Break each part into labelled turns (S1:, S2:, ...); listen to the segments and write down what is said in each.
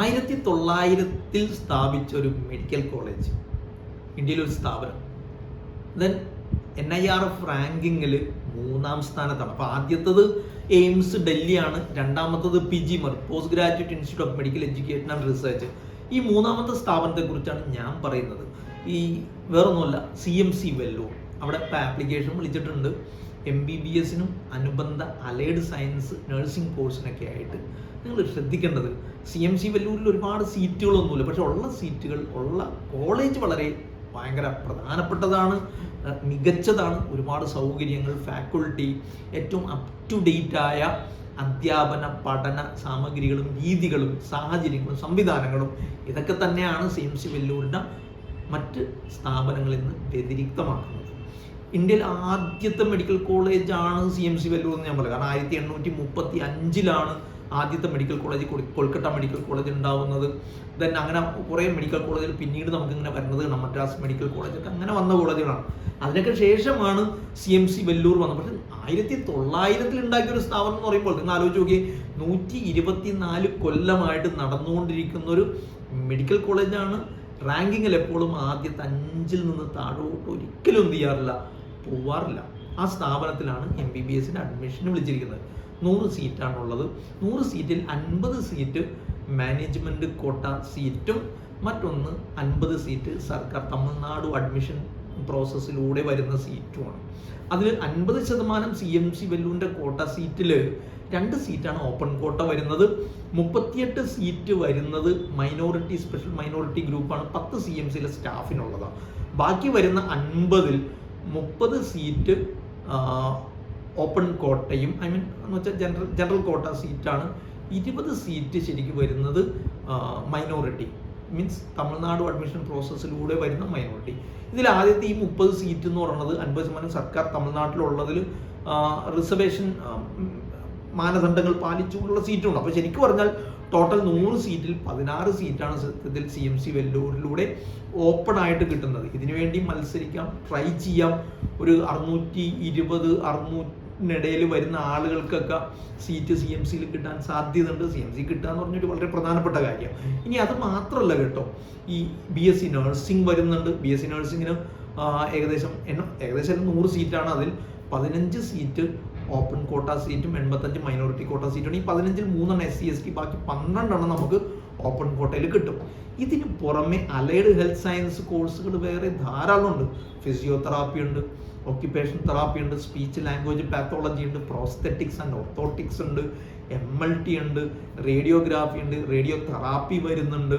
S1: ആയിരത്തി തൊള്ളായിരത്തിൽ സ്ഥാപിച്ച ഒരു മെഡിക്കൽ കോളേജ് ഇന്ത്യയിലെ ഒരു സ്ഥാപനം. Then N I R F റാങ്കിങ്ങിൽ മൂന്നാം സ്ഥാനത്താണ്. അപ്പോൾ ആദ്യത്തത് എയിംസ് ഡൽഹിയാണ് രണ്ടാമത്തത് PGIMER post graduate institute of medical education and research ഈ മൂന്നാമത്തെ സ്ഥാപനത്തെക്കുറിച്ചാണ് ഞാൻ പറയുന്നത്. ഈ വേറൊന്നുമല്ല സി എം സി വെല്ലൂർ. അവിടെ ഇപ്പോൾ ആപ്ലിക്കേഷൻ വിളിച്ചിട്ടുണ്ട്. എം ബി ബി എസിനും അനുബന്ധ അലൈഡ് സയൻസ് നഴ്സിംഗ് കോഴ്സിനൊക്കെ ആയിട്ട് നിങ്ങൾ ശ്രദ്ധിക്കേണ്ടത്. സി എം സി വെല്ലൂരിൽ ഒരുപാട് സീറ്റുകളൊന്നുമില്ല പക്ഷെ ഉള്ള സീറ്റുകൾ ഉള്ള കോളേജ് വളരെ ഭയങ്കര പ്രധാനപ്പെട്ടതാണ്. മികച്ചതാണ്. ഒരുപാട് സൗകര്യങ്ങൾ ഫാക്കൾട്ടി ഏറ്റവും അപ് ടു ഡേറ്റ് ആയ അധ്യാപന പഠന സാമഗ്രികളും രീതികളും സാഹചര്യങ്ങളും സംവിധാനങ്ങളും ഇതൊക്കെ തന്നെയാണ് സി എം സി വെല്ലൂരിന്റെ മറ്റ് സ്ഥാപനങ്ങളിൽ നിന്ന് വ്യതിരിക്തമാക്കുന്നത്. ഇന്ത്യയിൽ ആദ്യത്തെ മെഡിക്കൽ കോളേജാണ് സി എം സി വെല്ലൂർ എന്ന് ഞാൻ പറയാം. കാരണം ആയിരത്തി എണ്ണൂറ്റി മുപ്പത്തി അഞ്ചിലാണ് ആദ്യത്തെ medical college Kolkata medical college ഉണ്ടാവുന്നത്. ദെൻ അങ്ങനെ കുറേ മെഡിക്കൽ കോളേജിൽ പിന്നീട് നമുക്ക് ഇങ്ങനെ വരുന്നത്. മദ്രാസ് മെഡിക്കൽ കോളേജ് അങ്ങനെ വന്ന കോളേജുകളാണ് അതിനൊക്കെ ശേഷമാണ് സി എം സി വെല്ലൂർ വന്നത്. പക്ഷേ ആയിരത്തി തൊള്ളായിരത്തിൽ ഉണ്ടാക്കിയ ഒരു സ്ഥാപനം എന്ന് പറയുമ്പോൾ നിങ്ങൾ ആലോചിച്ച് നോക്കി നൂറ്റി ഇരുപത്തിനാല് കൊല്ലമായിട്ട് നടന്നുകൊണ്ടിരിക്കുന്ന ഒരു മെഡിക്കൽ കോളേജാണ് റാങ്കിങ്ങിൽ എപ്പോഴും ആദ്യത്തെ അഞ്ചിൽ നിന്ന് താഴോട്ട് ഒരിക്കലും എന്ത് ചെയ്യാറില്ല. പോവാറില്ല. ആ സ്ഥാപനത്തിലാണ് എം ബി ബി എസിന്റെ അഡ്മിഷൻ വിളിച്ചിരിക്കുന്നത്. നൂറ് സീറ്റാണുള്ളത്. നൂറ് സീറ്റിൽ അൻപത് സീറ്റ് മാനേജ്മെന്റ് കോട്ട സീറ്റും മറ്റൊന്ന് അൻപത് സീറ്റ് സർക്കാർ തമിഴ്നാട് അഡ്മിഷൻ പ്രോസസ്സിലൂടെ വരുന്ന സീറ്റുമാണ്. അതിൽ അൻപത് ശതമാനം സി എം സി വെല്ലൂരിന്റെ കോട്ട സീറ്റിൽ രണ്ട് സീറ്റാണ് ഓപ്പൺ കോട്ട വരുന്നത്. മുപ്പത്തിയെട്ട് സീറ്റ് വരുന്നത് മൈനോറിറ്റി സ്പെഷ്യൽ മൈനോറിറ്റി ഗ്രൂപ്പാണ് പത്ത് സി എം സിയിലെ സ്റ്റാഫിനുള്ളതാണ് ബാക്കി വരുന്ന അൻപതിൽ മുപ്പത് സീറ്റ് ഓപ്പൺ കോട്ടയും ഐ മീൻ എന്ന് വെച്ചാൽ ജനറൽ ജനറൽ കോട്ട സീറ്റാണ് ഇരുപത് സീറ്റ് ശരിക്കും വരുന്നത് മൈനോറിറ്റി മീൻസ് തമിഴ്നാട് അഡ്മിഷൻ പ്രോസസ്സിലൂടെ വരുന്ന മൈനോറിറ്റി ഇതിൽ ആദ്യത്തെ ഈ മുപ്പത് സീറ്റ് എന്ന് പറയുന്നത് അൻപത് ശതമാനം സർക്കാർ തമിഴ്നാട്ടിലുള്ളതിൽ റിസർവേഷൻ മാനദണ്ഡങ്ങൾ പാലിച്ചുകൊണ്ടുള്ള സീറ്റുണ്ട് അപ്പോൾ ശരിക്കും പറഞ്ഞാൽ ടോട്ടൽ നൂറ് സീറ്റിൽ പതിനാറ് സീറ്റാണ് സത്യത്തിൽ സി എം സി വെല്ലൂരിലൂടെ ഓപ്പൺ ആയിട്ട് കിട്ടുന്നത്. ഇതിനുവേണ്ടി മത്സരിക്കാം ട്രൈ ചെയ്യാം. ഒരു അറുന്നൂറ്റി ഇരുപത് അറുന്നൂറ്റിനിടയിൽ വരുന്ന ആളുകൾക്കൊക്കെ സീറ്റ് സി എം സിയിൽ കിട്ടാൻ സാധ്യതയുണ്ട്. സി എം സി കിട്ടുക എന്ന് പറഞ്ഞൊരു വളരെ പ്രധാനപ്പെട്ട കാര്യം. ഇനി അത് മാത്രമല്ല കേട്ടോ. ഈ ബി എസ് സി നഴ്സിംഗ് വരുന്നുണ്ട്. ബി എസ് സി നഴ്സിംഗിന് ഏകദേശം ഏകദേശം നൂറ് സീറ്റാണ് അതിൽ. പതിനഞ്ച് സീറ്റ് ഓപ്പൺ കോട്ട സീറ്റും എൺപത്തഞ്ച് മൈനോറിറ്റി കോട്ട സീറ്റും ഈ പതിനഞ്ചിൽ മൂന്നെണ്ണം എസ് സി എസ് ടി ബാക്കി പന്ത്രണ്ടെണ്ണം നമുക്ക് ഓപ്പൺ കോട്ടയിൽ കിട്ടും. ഇതിന് പുറമെ അലൈഡ് ഹെൽത്ത് സയൻസ് കോഴ്സുകൾ വേറെ ധാരാളം ഉണ്ട്. ഫിസിയോതെറാപ്പി ഉണ്ട് ഓക്യുപേഷൻ തെറാപ്പി ഉണ്ട് സ്പീച്ച് ലാംഗ്വേജ് പാത്തോളജി ഉണ്ട് പ്രോസ്തെറ്റിക്സ് ആൻഡ് ഓർത്തോട്ടിക്സ് ഉണ്ട് എം എൽ ടി ഉണ്ട് റേഡിയോഗ്രാഫി ഉണ്ട് റേഡിയോ തെറാപ്പി വരുന്നുണ്ട്.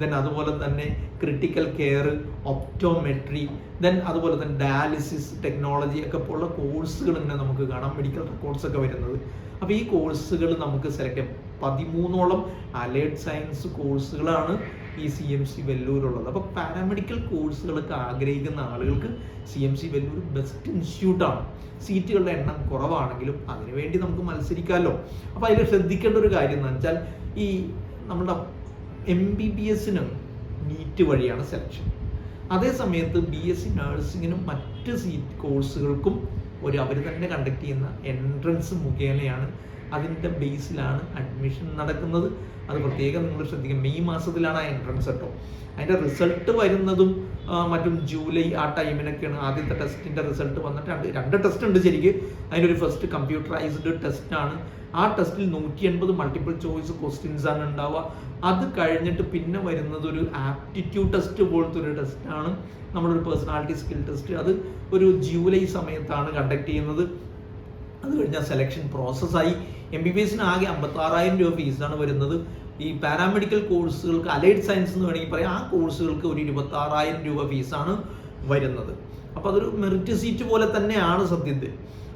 S1: ദെൻ അതുപോലെ തന്നെ ക്രിട്ടിക്കൽ കെയർ ഒപ്റ്റോമെട്രി ദെൻ അതുപോലെ തന്നെ ഡയാലിസിസ് ടെക്നോളജി ഒക്കെ പോലുള്ള കോഴ്സുകൾ ഇങ്ങനെ നമുക്ക് കാണാം. മെഡിക്കൽ റെക്കോർഡ്സ് ഒക്കെ വരുന്നത്. അപ്പോൾ ഈ കോഴ്സുകൾ നമുക്ക് സെലക്ട് ചെയ്യാം. പതിമൂന്നോളം അലേർട്ട് സയൻസ് കോഴ്സുകളാണ് ഈ സി എം സി വെല്ലൂരുള്ളത് അപ്പോൾ പാരാമെഡിക്കൽ കോഴ്സുകളൊക്കെ ആഗ്രഹിക്കുന്ന ആളുകൾക്ക് C M C Vellore best ഇൻസ്റ്റിറ്റ്യൂട്ടാണ് സീറ്റുകളുടെ എണ്ണം കുറവാണെങ്കിലും അതിനുവേണ്ടി നമുക്ക് മത്സരിക്കാമല്ലോ അപ്പോൾ അതിൽ ശ്രദ്ധിക്കേണ്ട ഒരു കാര്യം എന്ന് വെച്ചാൽ ഈ നമ്മുടെ എം ബി ബി എസിനും നീറ്റ് വഴിയാണ് സെലക്ഷൻ അതേ സമയത്ത് ബി എസ് സി നഴ്സിങ്ങിനും മറ്റ് സീറ്റ് കോഴ്സുകൾക്കും ഒരു അവർ തന്നെ കണ്ടക്ട് ചെയ്യുന്ന എൻട്രൻസ് മുഖേനയാണ് അതിന്റെ ബേസിലാണ് അഡ്മിഷൻ നടക്കുന്നത്. അത് പ്രത്യേകം നിങ്ങൾ ശ്രദ്ധിക്കുക മെയ് മാസത്തിലാണ് ആ എൻട്രൻസ് കേട്ടോ. അതിന്റെ റിസൾട്ട് വരുന്നതും മറ്റും ജൂലൈ ആ ടൈമിനൊക്കെയാണ് ആദ്യത്തെ ടെസ്റ്റിന്റെ റിസൾട്ട് വന്നിട്ട് രണ്ട് ടെസ്റ്റ് ഉണ്ട് ശരിക്ക്. അതിനൊരു ഫസ്റ്റ് കമ്പ്യൂട്ടറൈസ്ഡ് ടെസ്റ്റാണ് ആ ടെസ്റ്റിൽ നൂറ്റി എൺപത് മൾട്ടിപ്പിൾ ചോയ്സ് ക്വസ്റ്റ്യൻസ് ആണ് ഉണ്ടാവുക. അത് കഴിഞ്ഞിട്ട് പിന്നെ വരുന്നത് ഒരു ആപ്റ്റിറ്റ്യൂഡ് ടെസ്റ്റ് പോലത്തെ ഒരു ടെസ്റ്റാണ് നമ്മളൊരു പേഴ്സണാലിറ്റി സ്കിൽ ടെസ്റ്റ് അത് ഒരു ജൂലൈ സമയത്താണ് കണ്ടക്ട് ചെയ്യുന്നത്. അത് കഴിഞ്ഞാൽ സെലക്ഷൻ പ്രോസസ്സായി എം ബി ബി എസിന് ആകെ അമ്പത്താറായിരം രൂപ ഫീസാണ് വരുന്നത്. ഈ പാരാമെഡിക്കൽ കോഴ്സുകൾക്ക് അലൈഡ് സയൻസ് എന്ന് വേണമെങ്കിൽ പറയാം. ആ കോഴ്സുകൾക്ക് ഒരു ഇരുപത്താറായിരം രൂപ ഫീസാണ് വരുന്നത്. അപ്പോൾ അതൊരു മെറിറ്റ് സീറ്റ് പോലെ തന്നെയാണ് സത്യത്തിൽ.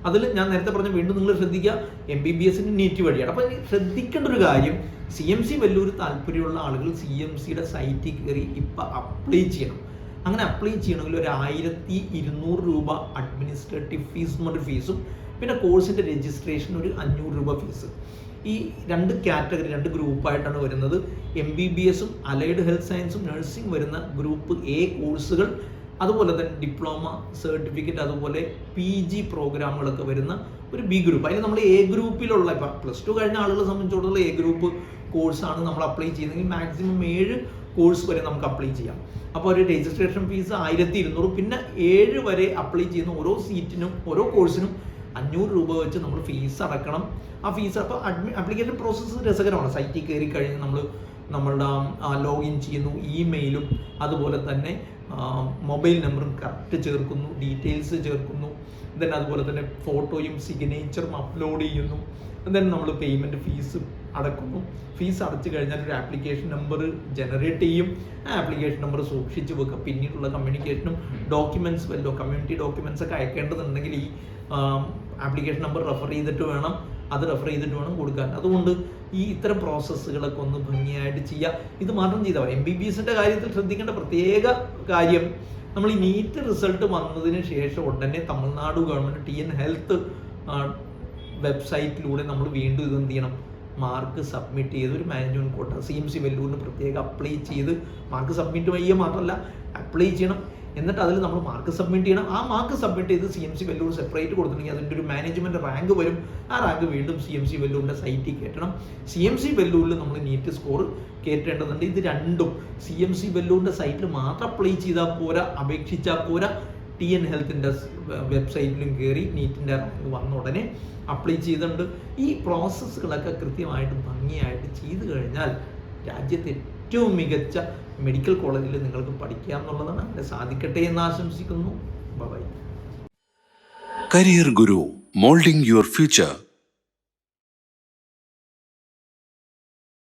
S1: അതിൽ ഞാൻ നേരത്തെ പറഞ്ഞ വീണ്ടും നിങ്ങൾ ശ്രദ്ധിക്കുക. എം ബി ബി എസിന്റെ നീറ്റ് വഴിയാണ്. അപ്പോൾ ശ്രദ്ധിക്കേണ്ട ഒരു കാര്യം സി എം സി വലിയൊരു താല്പര്യമുള്ള ആളുകൾ സി എം സിയുടെ സൈറ്റിൽ കയറി ഇപ്പം അപ്ലൈ ചെയ്യണം. അങ്ങനെ അപ്ലൈ ചെയ്യണമെങ്കിൽ ഒരു ആയിരത്തി ഇരുന്നൂറ് രൂപ അഡ്മിനിസ്ട്രേറ്റീവ് ഫീസ് എന്നൊരു ഫീസും പിന്നെ കോഴ്സിന്റെ രജിസ്ട്രേഷൻ ഒരു അഞ്ഞൂറ് രൂപ ഫീസ്. ഈ രണ്ട് കാറ്റഗറി രണ്ട് ഗ്രൂപ്പായിട്ടാണ് വരുന്നത്. എം ബി ബി എസും അലൈഡ് ഹെൽത്ത് സയൻസും നഴ്സിംഗ് വരുന്ന ഗ്രൂപ്പ് എ കോഴ്സുകൾ അതുപോലെ തന്നെ ഡിപ്ലോമ സർട്ടിഫിക്കറ്റ് അതുപോലെ പി ജി പ്രോഗ്രാമുകളൊക്കെ വരുന്ന ഒരു ബി ഗ്രൂപ്പ് അതിൽ നമ്മൾ എ ഗ്രൂപ്പിലുള്ള ഇപ്പം പ്ലസ് ടു കഴിഞ്ഞ ആളുകളെ സംബന്ധിച്ചിടത്തോളം എ ഗ്രൂപ്പ് കോഴ്സാണ് നമ്മൾ അപ്ലൈ ചെയ്യുന്നതെങ്കിൽ മാക്സിമം ഏഴ് കോഴ്സ് വരെ നമുക്ക് അപ്ലൈ ചെയ്യാം. അപ്പോൾ ഒരു രജിസ്ട്രേഷൻ ഫീസ് ആയിരത്തി ഇരുന്നൂറ് പിന്നെ ഏഴ് വരെ അപ്ലൈ ചെയ്യുന്ന ഓരോ സീറ്റിനും ഓരോ കോഴ്സിനും അഞ്ഞൂറ് രൂപ വെച്ച് നമ്മൾ ഫീസ് അടക്കണം. ആ ഫീസ് അപ്പോൾ അഡ്മി ആപ്ലിക്കേഷൻ പ്രോസസ്സ് രസകരമാണ്. സൈറ്റിൽ കയറി കഴിഞ്ഞ് നമ്മൾ നമ്മളുടെ ലോഗിൻ ചെയ്യുന്നു ഇമെയിലും അതുപോലെ തന്നെ മൊബൈൽ നമ്പറും കറക്റ്റ് ചേർക്കുന്നു ഡീറ്റെയിൽസ് ചേർക്കുന്നു. ദെൻ അതുപോലെ തന്നെ ഫോട്ടോയും സിഗ്നേച്ചറും അപ്ലോഡ് ചെയ്യുന്നു. ദെൻ നമ്മൾ പേയ്മെന്റ് ഫീസ് അടക്കുന്നു. ഫീസ് അടച്ചു കഴിഞ്ഞാൽ ഒരു ആപ്ലിക്കേഷൻ നമ്പർ ജനറേറ്റ് ചെയ്യും. ആ ആപ്ലിക്കേഷൻ നമ്പർ സൂക്ഷിച്ച് വെക്കുക പിന്നീടുള്ള കമ്മ്യൂണിക്കേഷനും ഡോക്യുമെന്റ്സ് വല്ലോ കമ്മ്യൂണിറ്റി ഡോക്യുമെന്റ്സ് ഒക്കെ അയക്കേണ്ടതുണ്ടെങ്കിൽ ഈ ആപ്ലിക്കേഷൻ നമ്പർ റെഫർ ചെയ്തിട്ട് വേണം അത് റെഫർ ചെയ്തിട്ട് വേണം കൊടുക്കാൻ. അതുകൊണ്ട് ഈ ഇത്തരം പ്രോസസ്സുകളൊക്കെ ഒന്ന് ഭംഗിയായിട്ട് ചെയ്യുക ഇത് മാത്രം ചെയ്താൽ എം ബി ബി എസിന്റെ കാര്യത്തിൽ ശ്രദ്ധിക്കേണ്ട പ്രത്യേക കാര്യം നമ്മൾ ഈ നീറ്റ് റിസൾട്ട് വന്നതിന് ശേഷം ഉടനെ Tamil Nadu government T N health വെബ്സൈറ്റിലൂടെ നമ്മൾ വീണ്ടും ഇത് എന്ത് ചെയ്യണം? മാർക്ക് സബ്മിറ്റ് ചെയ്ത് ഒരു മാനേജ്മെന്റ് കോട്ട സി എം സി വെല്ലൂരിന് പ്രത്യേകം അപ്ലൈ ചെയ്ത് മാർക്ക് സബ്മിറ്റ് ചെയ്യുക മാത്രമല്ല അപ്ലൈ ചെയ്യണം. എന്നിട്ട് അതിൽ നമ്മൾ മാർക്ക് സബ്മിറ്റ് ചെയ്യണം. ആ മാർക്ക് സബ്മിറ്റ് ചെയ്ത് C M C Vellore separate കൊടുത്തിട്ടുണ്ടെങ്കിൽ അതിന്റെ ഒരു മാനേജ്മെന്റ് റാങ്ക് വരും. ആ റാങ്ക് വീണ്ടും സി എം സി വെല്ലൂരിന്റെ സൈറ്റിൽ കയറ്റണം. സി എം സി വെല്ലൂരിൽ നമ്മൾ നീറ്റ് സ്കോർ കയറ്റേണ്ടതുണ്ട്. ഇത് രണ്ടും സി എം സി വെല്ലൂരിന്റെ സൈറ്റിൽ മാത്രം അപ്ലൈ ചെയ്താൽ പോരാ അപേക്ഷിച്ചാൽ പോരാ. ടി എൻ ഹെൽത്തിന്റെ വെബ്സൈറ്റിലും കയറി നീറ്റിന്റെ റാങ്ക് വന്ന ഉടനെ അപ്ലൈ ചെയ്തിട്ടുണ്ട്. ഈ പ്രോസസ്സുകളൊക്കെ കൃത്യമായിട്ട് ഭംഗിയായിട്ട് ചെയ്തു കഴിഞ്ഞാൽ രാജ്യത്തെ ഏറ്റവും മികച്ച മെഡിക്കൽ കോളേജിൽ നിങ്ങൾക്ക് പഠിക്കാം എന്നുള്ളതാണ്. അങ്ങനെ സാധിക്കട്ടെ എന്ന് ആശംസിക്കുന്നു. By
S2: career guru moulding your Future